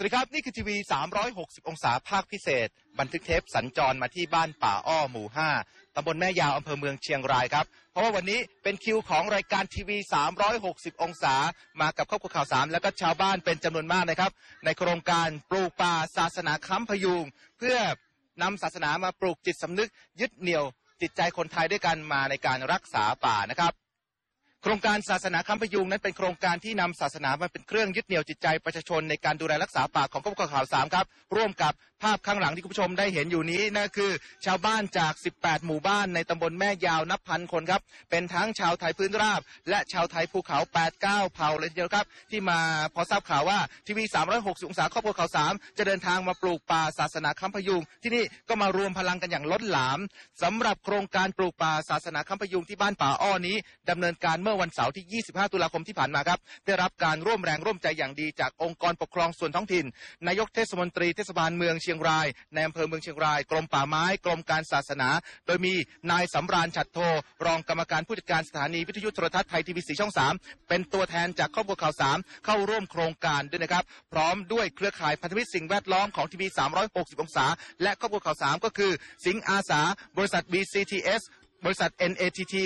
สวัสดีครับ นี่คือทีวี 360 องศาภาคพิเศษ บันทึกเทปสัญจรมาที่บ้านป่าอ้อหมู่ 5ตำบลแม่ยาวอำเภอเมืองเชียงรายครับ เพราะว่าวันนี้เป็นคิวของรายการทีวี 360 องศา มากับครอบครัวข่าวสามแล้วก็ชาวบ้านเป็นจำนวนมากนะครับ ในโครงการปลูกป่าศาสนาค้ำพยุง เพื่อนำศาสนามาปลูกจิตสำนึกยึดเหนี่ยวจิตใจคนไทยด้วยกันมาในการรักษาป่านะครับ โครงการศาสนาค้ำพยุงนั้นเป็นโครงการที่นำศาสนามาเป็นเครื่องยึดเหนี่ยวจิตใจประชาชนในการดูแลรักษาป่าของครอบครัวข่าวสามครับ ร่วมกับภาพข้างหลังที่คุณผู้ชมได้เห็นอยู่นี้นั่นคือ ชาวบ้านจาก 18 หมู่บ้านในตำบลแม่ยาวนับพันคนครับ เป็นทั้งชาวไทยพื้นราบ และชาวไทยภูเขา 8 9 เผ่าเลยทีเดียวครับ ที่มาพอทราบข่าวว่าทีวี 360 องศาครอบครัวข่าวสามจะเดินทางมาปลูกป่าศาสนาค้ำพยุง ที่นี่ก็มารวมพลังกันอย่างล้นหลามสำหรับโครงการปลูกป่าศาสนาค้ำพยุงที่บ้านป่าอ้อนี้ดำเนินการเมื่อมื่อวันเสาร์ที่ 25 ตุลาคมที่ผ่านมาครับ ได้รับการร่วมแรงร่วมใจอย่างดีจากองค์กรปกครองส่วนท้องถิ่น นายกเทศมนตรีเทศบาลเมืองเชียงรายในอำเภอเมืองเชียงราย กรมป่าไม้ กรมการศาสนา โดยมีนายสำราญฉัดโท รองกรรมการผู้จัดการสถานีวิทยุโทรทัศน์ไทยทีวีสีช่อง 3 เป็นตัวแทนจากครอบครัวข่าวสามเข้าร่วมโครงการด้วยนะครับ พร้อมด้วยเครือข่ายพันธมิตรสิ่งแวดล้อมของทีวี 360 องศา และครอบครัวข่าวสามก็คือ สิงห์อาสา บริษัท BCTS บริษัท NATT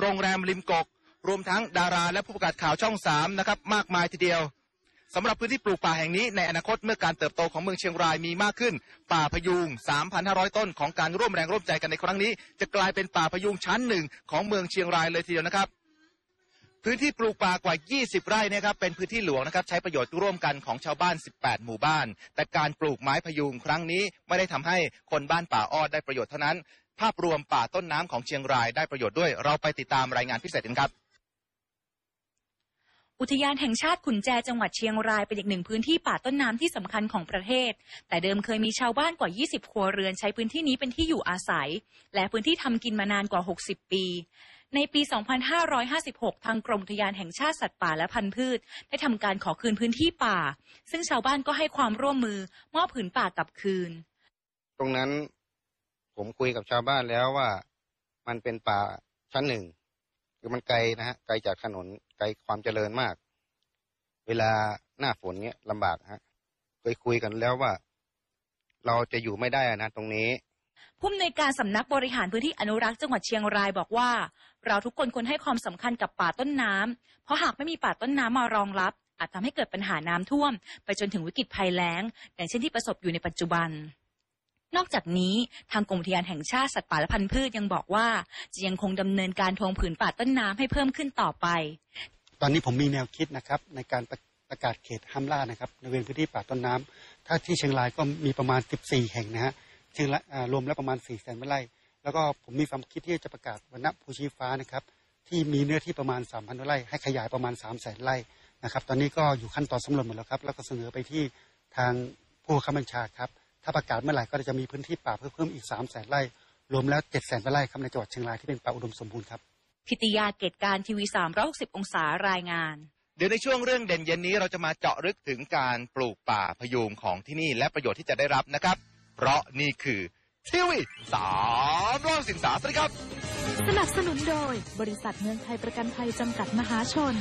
โรงแรมริมกก รวมทั้งดาราและผู้ประกาศข่าวช่อง3นะครับมากมายทีเดียวสำหรับพื้นที่ปลูกป่าแห่งนี้ในอนาคตเมื่อการเติบโตของเมืองเชียงรายมีมากขึ้น ป่าพยุง 3,500 ต้นของการร่วมแรงร่วมใจกันในครั้งนี้ จะกลายเป็นป่าพยุงชั้นหนึ่งของเมืองเชียงรายเลยทีเดียวนะครับ พื้นที่ปลูกป่ากว่า 20 ไร่เนะครับเป็นพื้นที่หลวงนะครับใช้ประโยชน์ร่วมกันของชาวบ้าน 18 หมู่บ้าน แต่การปลูกไม้พยุงครั้งนี้ไม่ได้ทำให้คนบ้านป่าอ้อได้ประโยชน์เท่านั้น ภาพรวมป่าต้นน้ำของเชียงรายได้ประโยชน์ด้วย เราไปติดตามรายงานพิเศษกันครับ อุทยานแห่งชาติขุนแจจังหวัดเชียงรายเป็นอีกหนึ่งพื้นที่ป่าต้นน้ำที่สำคัญของประเทศ แต่เดิมเคยมีชาวบ้านกว่า 20 ครัวเรือนใช้พื้นที่นี้เป็นที่อยู่อาศัย และพื้นที่ทำกินมานานกว่า 60 ปีในปี 2556 ทางกรมอุทยานแห่งชาติสัตว์ป่าและพันธุ์พืช ได้ทำการขอคืนพื้นที่ป่า ซึ่งชาวบ้านก็ให้ความร่วมมือมอบผืนป่ากลับคืน ตรงนั้นผมคุยกับชาวบ้านแล้วว่า มันเป็นป่าชั้นหนึ่ง คือมันไกลนะฮะไกลจากถนนไกลความเจริญมาก เวลาหน้าฝนเนี้ยลำบากฮะเคยคุยกันแล้วว่า เราจะอยู่ไม่ได้นะตรงนี้ผู้อำนวยการสำนักบริหารพื้นที่อนุรักษ์จังหวัดเชียงรายบอกว่า เราทุกคนควรให้ความสำคัญกับป่าต้นน้ำเพราะหากไม่มีป่าต้นน้ำมารองรับ อาจทำให้เกิดปัญหาน้ำท่วม ไปจนถึงวิกฤตภัยแล้งอย่างเช่นที่ประสบอยู่ในปัจจุบัน นอกจากนี้ทางกรมอุทยานแห่งชาติสัตว์ป่าและพันธุ์พืชยังบอกว่า จะยังคงดำเนินการทวงผืนป่าต้นน้ำให้เพิ่มขึ้นต่อไป ตอนนี้ผมมีแนวคิดนะครับในการประประกาศเขตห้ามล่านะครับในเวณพื้นที่ป่าต้นน้ำถ้าที่เชียงรายก็มีประมาณ 14 แห่งนะฮะเชียงรายรวมแล้วประมาณ4แสนไร่ แล้วก็ผมมีความคิดที่จะประกาศวันณภูชีฟ้านะครับที่มีเนื้อที่ประมาณ 3,000ไร่ให้ขยายประมาณ 3 0 0แสนไร่นะครับ ตอนนี้ก็อยู่ขั้นตอนสำรวจหมดแล้วครับ แล้วก็เสนอไปที่ทางผู้บังคับบัญชาครับ ถ้าประกาศเมื่อไหร่ก็จะมีพื้นที่ป่าเพิ่มเพิ่มอีก3 0 0แสนไร่รวมแล้ว7 0 0แสนไร่ครับในจังหวัดเชียงรายที่เป็นป่าอุดมสมบูรณ์ครับพิติยาเกตการทีวี360องศารายงาน เดี๋ยวในช่วงเรื่องเด่นเย็นนี้เราจะมาเจาะลึกถึงการปลูกป่าพยุงของที่นี่และประโยชน์ที่จะได้รับนะครับ เพราะนี่คือทีวีสามร้อยสิบสาสวัสดีครับ สนับสนุนโดยบริษัทเมืองไทยประกันภัยจำกัดมหาชน